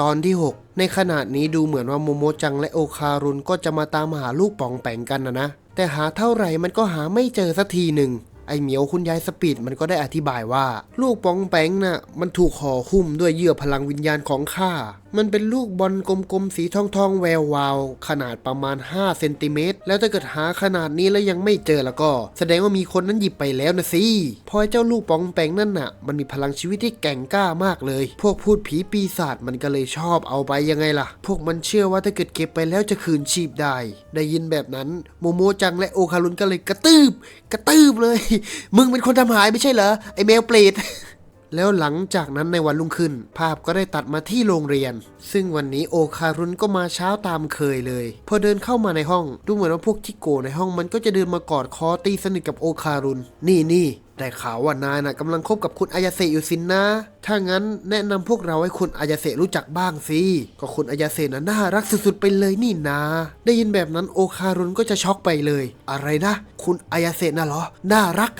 ตอนที่ 6 ในขณะนี้ดูเหมือนว่าโมโมจังและโอคารุนก็จะมาตามหาลูกป่องแปงกันนะนะ แต่หาเท่าไหร่มันก็หาไม่เจอสักทีหนึ่งไอเหมียวคุณยายสปีดมันก็ได้อธิบายว่า ลูกปองแปงน่ะมันถูกห่อหุ้มด้วยเยื่อพลังวิญญาณของข้า มันเป็นลูกบอลกลมๆสีทองๆแวววาวขนาดประมาณ 5 เซนติเมตร แล้วถ้าเกิดหาขนาดนี้แล้วยังไม่เจอแล้วก็ แสดงว่ามีคนนั้นหยิบไปแล้วนะสิพอเจ้าลูกปองแปงนั่นน่ะ มันมีพลังชีวิตที่แกร่งกล้ามากเลย พวกพูดผีปีศาจมันก็เลยชอบเอาไปยังไงล่ะ พวกมันเชื่อว่าถ้าเกิดเก็บไปแล้วจะคืนชีพได้ ได้ยินแบบนั้นโมโมจังและโอคารุนก็เลยกระตืบกระตืบเลย มึงเป็นคนทำหายไม่ใช่เหรอไอแมวเปรต แล้วหลังจากนั้นในวันรุ่งขึ้น ภาพก็ได้ตัดมาที่โรงเรียน ซึ่งวันนี้โอคารุนก็มาเช้าตามเคยเลย พอเดินเข้ามาในห้อง ดูเหมือนว่าพวกจิโกในห้องมันก็จะเดินมากอดคอตีสนิทกับโอคารุน นี่นี่ ได้ข่าวว่านายน่ะกำลังคบกับคุณอายาเซอยู่สินนะ ถ้างั้นแนะนำพวกเราให้คุณอายาเซรู้จักบ้างสิ ก็คุณอายาเซน่ะน่ารักสุดๆไปเลยนี่นา ได้ยินแบบนั้นโอคารุนก็จะช็อกไปเลย อะไรนะ คุณอายาเซน่ะเหรอ น่ารัก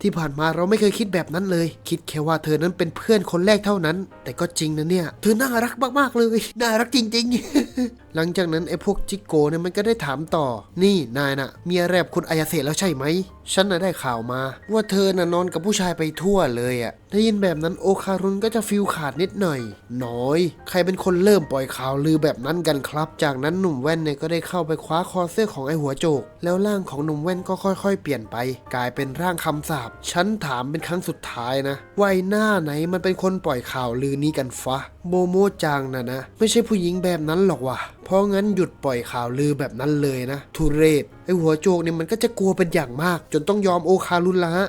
ที่ผ่านมาเราไม่เคยคิดแบบนั้นเลย คิดแค่ว่าเธอนั้นเป็นเพื่อนคนแรกเท่านั้น แต่ก็จริงนะเนี่ย เธอน่ารักมากๆเลย น่ารักจริง ๆ หลังจากนั้นไอ้พวกจิโกเนี่ยมันก็ได้ถามต่อ นี่นายน่ะมีอะไรบคุณอายาเซแล้วใช่ไหม ฉันน่ะได้ข่าวมาว่าเธอน่ะนอนกับผู้ชายไปทั่วเลยอะ่ะได้ยินแบบนั้นโอคารุนก็จะฟิลขาดนิดหน่อย น้อย ใครเป็นคนเริ่มปล่อยข่าวลือแบบนั้นกันครับ จากนั้นหนุ่มแว่นเนี่ยก็ได้เข้าไปคว้าคอเสื้อของไอ้หัวโจก แล้วร่างของหนุ่มแว่นก็ค่อยๆ เปลี่ยนไป กลายเป็นร่างคำสาปฉันถามเป็นครั้งสุดท้ายนะว่าไอ้หน้าไหนมันเป็นคนปล่อยข่าวลือนี้กันฟะโมโมจังนะนะ ไม่ใช่ผู้หญิงแบบนั้นหรอกว่ะ เพราะงั้นหยุดปล่อยข่าวลือแบบนั้นเลยนะ ทุเรศไอหัวโจกเนี่ยมันก็จะกลัวเป็นอย่างมาก จนต้องยอมโอคารุนละฮะ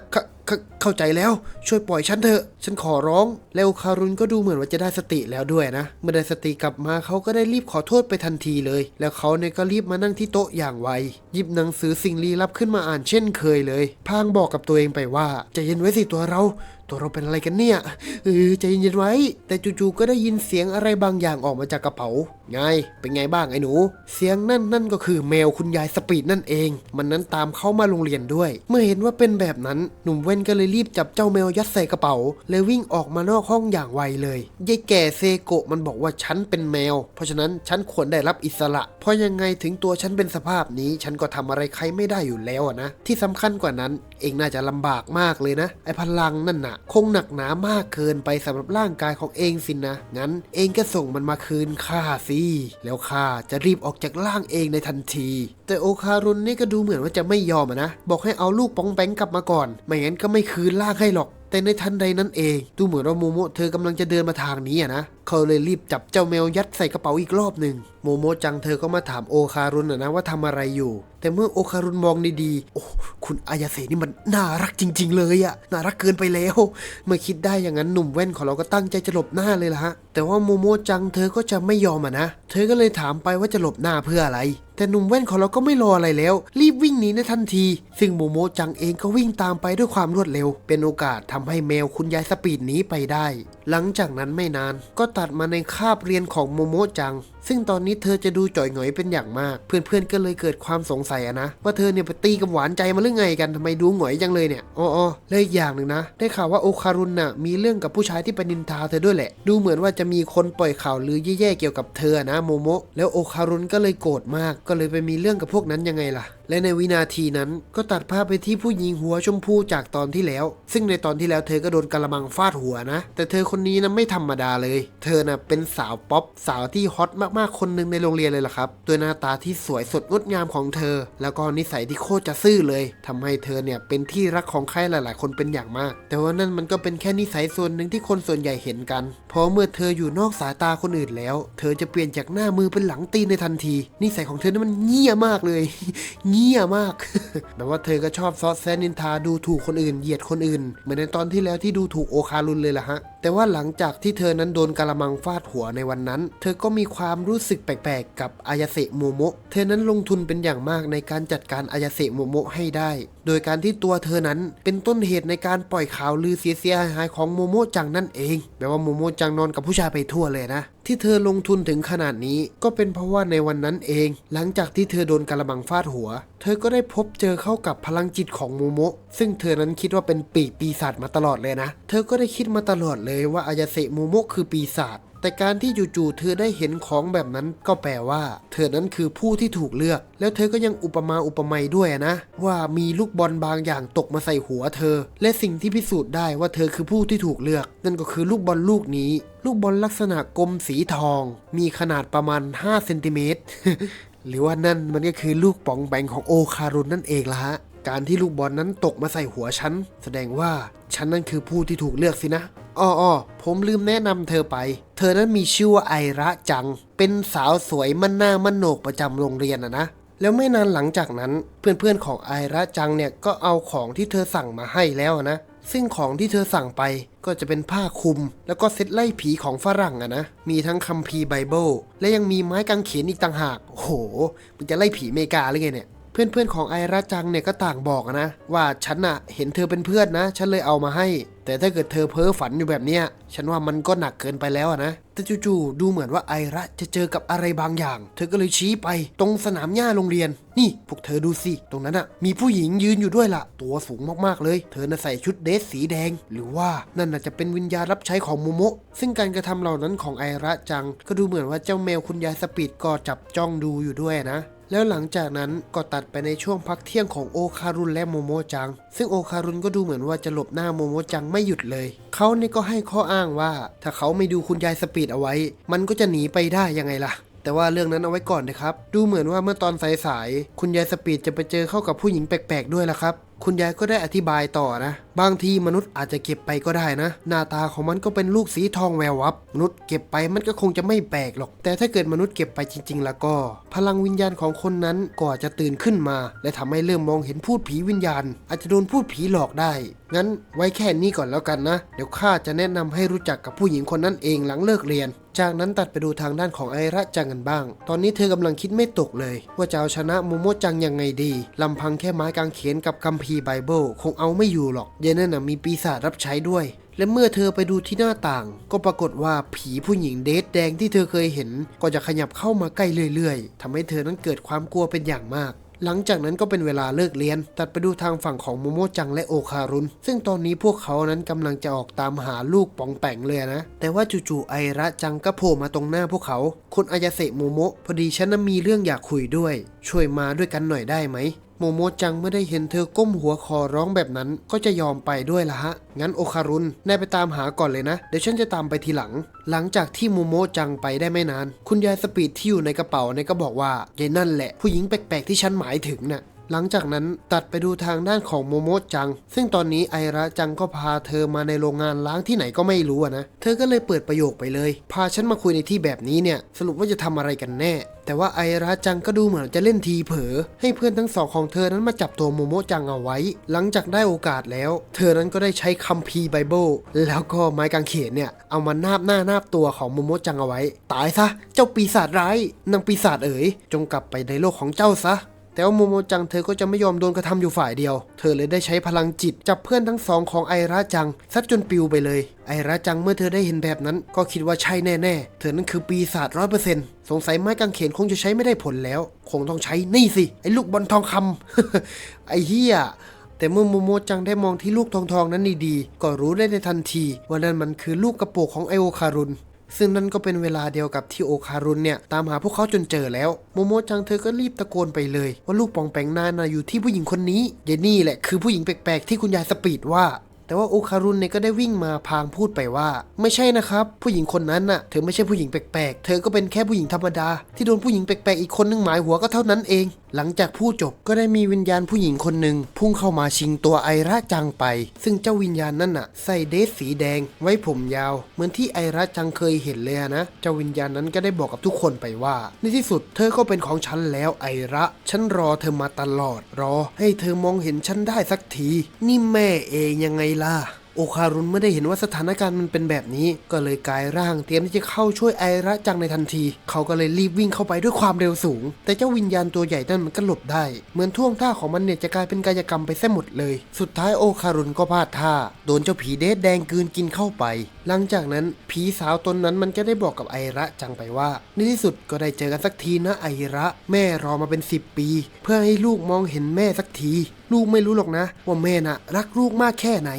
เข้าใจแล้วช่วยปล่อยฉันเถอะ ฉันขอร้อง แล้วโอคารุนก็ดูเหมือนว่าจะได้สติแล้วด้วยนะ เมื่อได้สติกลับมาเขาก็ได้รีบขอโทษไปทันทีเลย แล้วเขาเนี่ยก็รีบมานั่งที่โต๊ะอย่างไวหยิบหนังสือสิ่งลี้ลับขึ้นมาอ่านเช่นเคยเลย พางบอกกับตัวเองไปว่าใจะเย็นไว้สิตัวเรา ตัวเราเป็นอะไรกันเนี่ยเออใจเย็นๆไว้ แต่จู่ๆก็ได้ยินเสียงอะไรบางอย่างออกมาจากกระเป๋า ไง เป็นไงบ้างไอ้หนู เสียงนั่นนั่นก็คือแมวคุณยายสปีดนั่นเอง มันนั้นตามเข้ามาโรงเรียนด้วย เมื่อเห็นว่าเป็นแบบนั้นหนุ่มเว้นก็เลยรีบจับเจ้าแมวยัดใส่กระเป๋า แล้ววิ่งออกมานอกห้องอย่างไวเลยยายแก่เซโกะมันบอกว่าฉันเป็นแมว เพราะฉะนั้นฉันควรได้รับอิสระ เพราะยังไงถึงตัวฉันเป็นสภาพนี้ ฉันก็ทำอะไรใครไม่ได้อยู่แล้วนะที่สำคัญกว่านั้น เองน่าจะลำบากมากเลยนะ ไอ้พลังนั่นน่ะคงหนักหนามากเกินไปสำหรับร่างกายของเองสินะ งั้นเองก็ส่งมันมาคืนข้าสิ แล้วข้าจะรีบออกจากร่างเองในทันที แต่โอคารุนนี่ก็ดูเหมือนว่าจะไม่ยอมนะ บอกให้เอาลูกปองแปงกลับมาก่อน ไม่งั้นก็ไม่คืนร่างให้หรอก แต่ในทันใดนั้นเอง ดูเหมือนว่าโมโมเธอกำลังจะเดินมาทางนี้อะนะเขาเลยรีบจับเจ้าแมวยัดใส่กระเป๋าอีกรอบหนึ่งโมโมจังเธอก็มาถามโอคารุนอะนะว่าทำอะไรอยู่ แต่เมื่อโอคารุนมองดีๆโอ้คุณอายาเสนี่มันน่ารักจริง ๆ เลยอะน่ารักเกินไปแล้วเมื่อคิดได้อย่างนั้นหนุ่มแว่นของเราก็ตั้งใจจะหลบหน้าเลยละฮะแต่ว่าโมโมจังเธอก็จะไม่ยอมอะนะเธอก็เลยถามไปว่าจะหลบหน้าเพื่ออะไร แต่หนุ่มแว่นของเราก็ไม่รออะไรแล้ว รีบวิ่งหนีในทันที ซึ่งโมโมจังเองก็วิ่งตามไปด้วยความรวดเร็ว เป็นโอกาสทำให้แมวคุณยายสปีดหนีไปได้ หลังจากนั้นไม่นานก็ตัดมาในคาบเรียนของโมโมจัง ซึ่งตอนนี้เธอจะดูจ่อยหงอยเป็นอย่างมาก เพื่อนๆก็เลยเกิดความสงสัยะนะ ว่าเธอเนี่ยไปตีกับหวานใจมาเรื่องไงกันทำไมดูหงอยจังเลยเนี่ยอ๋อเลยอีกอย่างหนึ่งนะ ได้ข่าวว่าโอคารุนน่ะมีเรื่องกับผู้ชายที่ไปนินทาเธอด้วยแหละ ดูเหมือนว่าจะมีคนปล่อยข่าวลือแย่ๆเกี่ยวกับเธอนะโมโมะแล้วโอคารุนก็เลยโกรธมากก็เลยไปมีเรื่องกับพวกนั้นยังไงล่ะ และในวินาทีนั้นก็ตัดภาพไปที่ผู้หญิงหัวชมพูจากตอนที่แล้ว ซึ่งในตอนที่แล้วเธอก็โดนกระมังฟาดหัวนะ แต่เธอคนนี้นะไม่ธรรมดาเลย เธอน่ะเป็นสาวป๊อปสาวที่ฮอตมากๆคนหนึ่งในโรงเรียนเลยล่ะครับด้วยหน้าตาที่สวยสดงดงามของเธอ แล้วก็นิสัยที่โคตรจะซื่อเลยทำให้เธอเนี่ยเป็นที่รักของใครหลาย ๆ คนเป็นอย่างมาก แต่ว่านั่นมันก็เป็นแค่นิสัยส่วนหนึ่งที่คนส่วนใหญ่เห็นกัน เพราะเมื่อเธออยู่นอกสายตาคนอื่นแล้ว เธอจะเปลี่ยนจากหน้ามือเป็นหลังตีนในทันที นิสัยของเธอนั้นมันเงี่ยมากเลยเงี่ยมากแบบว่าเธอก็ชอบซอสแซนนินทาดูถูกคนอื่นเหยียดคนอื่น เหมือนในตอนที่แล้วที่ดูถูกโอคารุนเลยล่ะฮะ แต่ว่าหลังจากที่เธอนั้นโดนกะละมังฟาดหัวในวันนั้น เธอก็มีความรู้สึกแปลกๆ กับอายาเสะโมโมะ เธอนั้นลงทุนเป็นอย่างมากในการจัดการอายาเสะโมโมะให้ได้ โดยการที่ตัวเธอนั้นเป็นต้นเหตุในการปล่อยข่าวลือเสียๆหายของโมโมะจังนั่นเองแปลว่าโมโมะจังนอนกับผู้ชายไปทั่วเลยนะที่เธอลงทุนถึงขนาดนี้ก็เป็นเพราะว่าในวันนั้นเอง หลังจากที่เธอโดนกะละมังฟาดหัว เธอก็ได้พบเจอเข้ากับพลังจิตของโมโมะซึ่งเธอนั้นคิดว่าเป็นปีกปีศาจมาตลอดเลยนะ เธอก็ได้คิดมาตลอดเลยว่าอายาเสะโมโมะคือปีศาจแต่แต่การที่จู่ๆเธอได้เห็นของแบบนั้นก็แปลว่า เธอนั้นคือผู้ที่ถูกเลือก แล้วเธอก็ยังอุปมาอุปไมยด้วยนะ ว่ามีลูกบอลบางอย่างตกมาใส่หัวเธอ และสิ่งที่พิสูจน์ได้ว่าเธอคือผู้ที่ถูกเลือก นั่นก็คือลูกบอลลูกนี้ ลูกบอลลักษณะกลมสีทอง มีขนาดประมาณ5เซนติเมตรหรือว่านั่นมันก็คือลูกป๋องแบงของโอคารุนนั่นเองละฮะ การที่ลูกบอลนั้นตกมาใส่หัวฉัน แสดงว่าฉันนั่นคือผู้ที่ถูกเลือกสินะอ้ออผมลืมแนะนำเธอไป เธอนั้นมีชื่อว่าไอระจัง เป็นสาวสวยมั่นหน้ามั่นโหนกประจำโรงเรียนอะนะ แล้วไม่นานหลังจากนั้น เพื่อนๆของไอระจังเนี่ยก็เอาของที่เธอสั่งมาให้แล้วนะ ซึ่งของที่เธอสั่งไปก็จะเป็นผ้าคลุม แล้วก็เซตไล่ผีของฝรั่งอะนะ มีทั้งคัมภีร์ไบเบิลและยังมีไม้กางเขนอีกต่างหาก โห มันจะไล่ผีเมกาหรือไงเนี่ย เพื่อนๆของไอราจังเนี่ยก็ต่างบอกนะ ว่าฉันอะเห็นเธอเป็นเพื่อนนะ ฉันเลยเอามาให้ แต่ถ้าเกิดเธอเพ้อฝันอยู่แบบเนี้ยฉันว่ามันก็หนักเกินไปแล้วนะแต่จู่ๆดูเหมือนว่าไอระจะเจอกับอะไรบางอย่าง เธอก็เลยชี้ไปตรงสนามหญ้าโรงเรียน นี่พวกเธอดูสิ ตรงนั้นอะมีผู้หญิงยืนอยู่ด้วยล่ะ ตัวสูงมากๆเลย เธอน่ะใส่ชุดเดรสสีแดง หรือว่านั่นน่ะจะเป็นวิญญาณรับใช้ของโมโมะซึ่งการกระทำเหล่านั้นของไอระจัง ก็ดูเหมือนว่าเจ้าแมวคุณยายสปีดก็จับจ้องดูอยู่ด้วยนะ แล้วหลังจากนั้นก็ตัดไปในช่วงพักเที่ยงของโอคารุนและโมโมจัง ซึ่งโอคารุนก็ดูเหมือนว่าจะหลบหน้าโมโมจังไม่หยุดเลย เขาเนี่ยก็ให้ข้ออ้างว่า ถ้าเขาไม่ดูคุณยายสปีดเอาไว้ มันก็จะหนีไปได้ยังไงล่ะ แต่ว่าเรื่องนั้นเอาไว้ก่อนนะครับ ดูเหมือนว่าเมื่อตอนสายๆ คุณยายสปีดจะไปเจอเข้ากับผู้หญิงแปลกๆด้วยล่ะครับ คุณยายก็ได้อธิบายต่อนะ บางทีมนุษย์อาจจะเก็บไปก็ได้นะ หน้าตาของมันก็เป็นลูกสีทองแวววับ มนุษย์เก็บไปมันก็คงจะไม่แปลกหรอก แต่ถ้าเกิดมนุษย์เก็บไปจริง ๆ แล้วก็ พลังวิญญาณของคนนั้นก็อาจจะตื่นขึ้นมา และทำให้เริ่มมองเห็นพูดผีวิญญาณ อาจจะโดนพูดผีหลอกได้งั้นไว้แค่นี้ก่อนแล้วกันนะ เดี๋ยวข้าจะแนะนำให้รู้จักกับผู้หญิงคนนั้นเองหลังเลิกเรียน จากนั้นตัดไปดูทางด้านของไอระจังกันบ้าง ตอนนี้เธอกำลังคิดไม่ตกเลย ว่าจะเอาชนะโมโมจังยังไงดีลำพังแค่ไม้กางเขนกับคัมภีร์ไบเบิลคงเอาไม่อยู่หรอกเยนนั่นนะมีปีศาจรับใช้ด้วยและเมื่อเธอไปดูที่หน้าต่าง ก็ปรากฏว่าผีผู้หญิงเดทแดงที่เธอเคยเห็น ก็จะขยับเข้ามาใกล้เรื่อยๆทำให้เธอนั้นเกิดความกลัวเป็นอย่างมาก หลังจากนั้นก็เป็นเวลาเลิกเรียน ตัดไปดูทางฝั่งของโมโมจังและโอคารุน ซึ่งตอนนี้พวกเขานั้นกำลังจะออกตามหาลูกปองแปงเลยนะ แต่ว่าจู่ๆไอระจังก็โผล่มาตรงหน้าพวกเขา คุณอายาเสะโมโมพอดีฉันนั้นมีเรื่องอยากคุยด้วย ช่วยมาด้วยกันหน่อยได้ไหม โมโมจังเมื่อได้เห็นเธอก้มหัวคอร้องแบบนั้นก็จะยอมไปด้วยละฮะ งั้นโอคารุนนายไปตามหาก่อนเลยนะ เดี๋ยวฉันจะตามไปทีหลัง หลังจากที่โมโมจังไปได้ไม่นาน คุณยายสปีดที่อยู่ในกระเป๋าเนี่ยก็บอกว่ายายนั่นแหละ ผู้หญิงแปลกๆที่ฉันหมายถึงน่ะ หลังจากนั้นตัดไปดูทางด้านของโมโมจัง ซึ่งตอนนี้ไอระจังก็พาเธอมาในโรงงานล้างที่ไหนก็ไม่รู้นะ เธอก็เลยเปิดประโยคไปเลย พาฉันมาคุยในที่แบบนี้เนี่ย สรุปว่าจะทำอะไรกันแน่ แต่ว่าไอระจังก็ดูเหมือนจะเล่นทีเผลอให้เพื่อนทั้งสองของเธอนั้นมาจับตัวโมโมจังเอาไว้ หลังจากได้โอกาสแล้ว เธอนั้นก็ได้ใช้คัมภีร์ไบเบิลแล้วก็ไม้กางเขนเนี่ยเอามานาบหน้านาบตัวของโมโมจังเอาไว้ ตายซะ เจ้าปีศาจร้ายนางปีศาจเอ๋ยจงกลับไปในโลกของเจ้าซะ แต่ว่าโมโมจังเธอก็จะไม่ยอมโดนกระทำอยู่ฝ่ายเดียว เธอเลยได้ใช้พลังจิต จับเพื่อนทั้งสองของไอระจังซัดจนปิวไปเลย ไอระจังเมื่อเธอได้เห็นแบบนั้น ก็คิดว่าใช่แน่ๆ เธอนั้นคือปีศาจร้อยเปอร์เซ็นต์สงสัยไม้กางเขนคงจะใช้ไม่ได้ผลแล้ว คงต้องใช้นี่สิ ไอ้ลูกบอลทองคำไอ้เฮียแต่เมื่อโมโมจังได้มองที่ลูกทองทองๆนั้นดีๆ ก็รู้ได้ในทันทีว่านั่นมันคือลูกกระโปรงของไอโอคารุน ซึ่งนั่นก็เป็นเวลาเดียวกับที่โอคารุนเนี่ย ตามหาพวกเขาจนเจอแล้ว โมโมจังเธอก็รีบตะโกนไปเลย ว่าลูกปองแปงนาน่ะอยู่ที่ผู้หญิงคนนี้เยนี่แหละคือผู้หญิงแปลกๆที่คุณยายสปีดว่าแต่ว่าโอคารุนเนี่ยก็ได้วิ่งมาพางพูดไปว่า ไม่ใช่นะครับ ผู้หญิงคนนั้นน่ะ เธอไม่ใช่ผู้หญิงแปลกๆ เธอก็เป็นแค่ผู้หญิงธรรมดา ที่โดนผู้หญิงแปลกๆ อีกคนนึงหมายหัวก็เท่านั้นเอง หลังจากพูดจบก็ได้มีวิญญาณผู้หญิงคนหนึ่งพุ่งเข้ามาชิงตัวไอระจังไป ซึ่งเจ้าวิญญาณนั่นน่ะ ใส่เดสสีแดง ไว้ผมยาว เหมือนที่ไอระจังเคยเห็นเลยนะ เจ้าวิญญาณนั้นก็ได้บอกกับทุกคนไปว่า ในที่สุดเธอก็เป็นของฉันแล้วไอระฉันรอเธอมาตลอด รอ ให้เธอมองเห็นฉันได้สักที นี่แม่เองยังไงล่ะ โอคารุนเมื่อได้เห็นว่าสถานการณ์มันเป็นแบบนี้ ก็เลยกลายร่างเตรียมที่จะเข้าช่วยไอระจังในทันที เขาก็เลยรีบวิ่งเข้าไปด้วยความเร็วสูง แต่เจ้าวิญญาณตัวใหญ่นั่นมันก็หลบได้ เหมือนท่วงท่าของมันเนี่ยจะกลายเป็นกายกรรมไปแท้หมดเลย สุดท้ายโอคารุนก็พลาดท่า โดนเจ้าผีเดสแดงกืนกินเข้าไป หลังจากนั้นผีสาวตนนั้นมันก็ได้บอกกับไอระจังไปว่า ในที่สุดก็ได้เจอกันสักทีนะไอระ แม่รอมาเป็น 10 ปี เพื่อให้ลูกมองเห็นแม่สักที ลูกไม่รู้หรอกนะ ว่าแม่น่ะ รักลูกมากแค่ไหน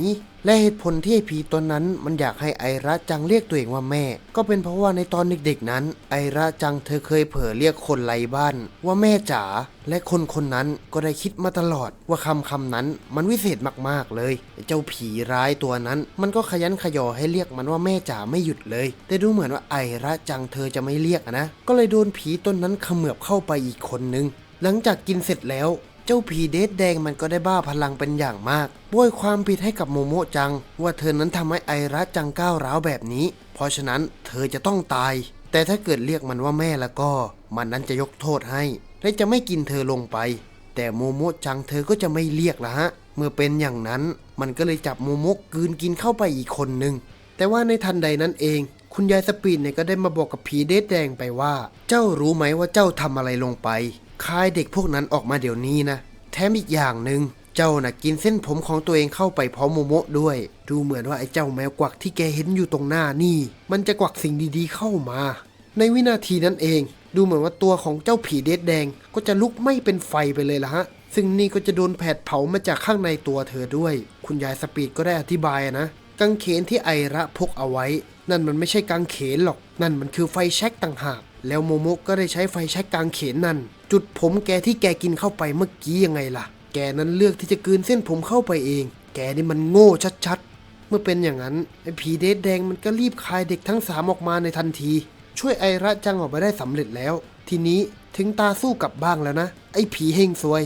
และเหตุผลที่ไอผีตัวนั้นมันอยากให้ไอระจังเรียกตัวเองว่าแม่ ก็เป็นเพราะว่าในตอนเด็กๆนั้น ไอระจังเธอเคยเผลอเรียกคนไร้บ้าน ว่าแม่จ๋าและคนคนนั้นก็ได้คิดมาตลอดว่าคำคำนั้นมันวิเศษมากๆเลย เจ้าผีร้ายตัวนั้น มันก็ขยันขยอให้เรียกมันว่าแม่จ๋าไม่หยุดเลย แต่ดูเหมือนว่าไอระจังเธอจะไม่เรียกนะ ก็เลยโดนผีตนนั้นเขมือบเข้าไปอีกคนนึงหลังจากกินเสร็จแล้ว เจ้าผีเดดแดงมันก็ได้บ้าพลังเป็นอย่างมากบ้วยความผิดให้กับโมโมจัง ว่าเธอนั้นทำให้ไอระจังก้าวร้าวแบบนี้ เพราะฉะนั้นเธอจะต้องตาย แต่ถ้าเกิดเรียกมันว่าแม่แล้วก็ มันนั้นจะยกโทษให้ และจะไม่กินเธอลงไป แต่โมโมจังเธอก็จะไม่เรียกละฮะ เมื่อเป็นอย่างนั้น มันก็เลยจับโมโมกืนกินเข้าไปอีกคนหนึ่งแต่ว่าในทันใดนั้นเอง คุณยายสปีดเนี่ยก็ได้มาบอกกับผีเดดแดงไปว่า เจ้ารู้ไหมว่าเจ้าทำอะไรลงไป คายเด็กพวกนั้นออกมาเดี๋ยวนี้นะ แถมอีกอย่างหนึ่งเจ้าน่ะกินเส้นผมของตัวเองเข้าไปพร้อมโมโมะด้วย ดูเหมือนว่าไอ้เจ้าแมวกวักที่แกเห็นอยู่ตรงหน้านี่ มันจะกวักสิ่งดีๆเข้ามา ในวินาทีนั้นเอง ดูเหมือนว่าตัวของเจ้าผีเดดแดงก็จะลุกไม้เป็นไฟไปเลยละฮะซึ่งนี่ก็จะโดนแผดเผามาจากข้างในตัวเธอด้วย คุณยายสปีดก็ได้อธิบายนะกางเขนที่ไอระพกเอาไว้ นั่นมันไม่ใช่กางเขนหรอก นั่นมันคือไฟแช็กต่างหาก แล้วโมโมก็ได้ใช้ไฟแช็กกางเขนนั่น จุดผมแกที่แกกินเข้าไปเมื่อกี้ยังไงล่ะ แกนั้นเลือกที่จะกืนเส้นผมเข้าไปเอง แกนี่มันโง่ชัดๆ เมื่อเป็นอย่างนั้นไอ้ผีเดดแดงมันก็รีบคายเด็กทั้งสามออกมาในทันที ช่วยไอระจังออกไปได้สำเร็จแล้ว ทีนี้ถึงตาสู้กลับบ้างแล้วนะ ไอ้ผีเฮงซวย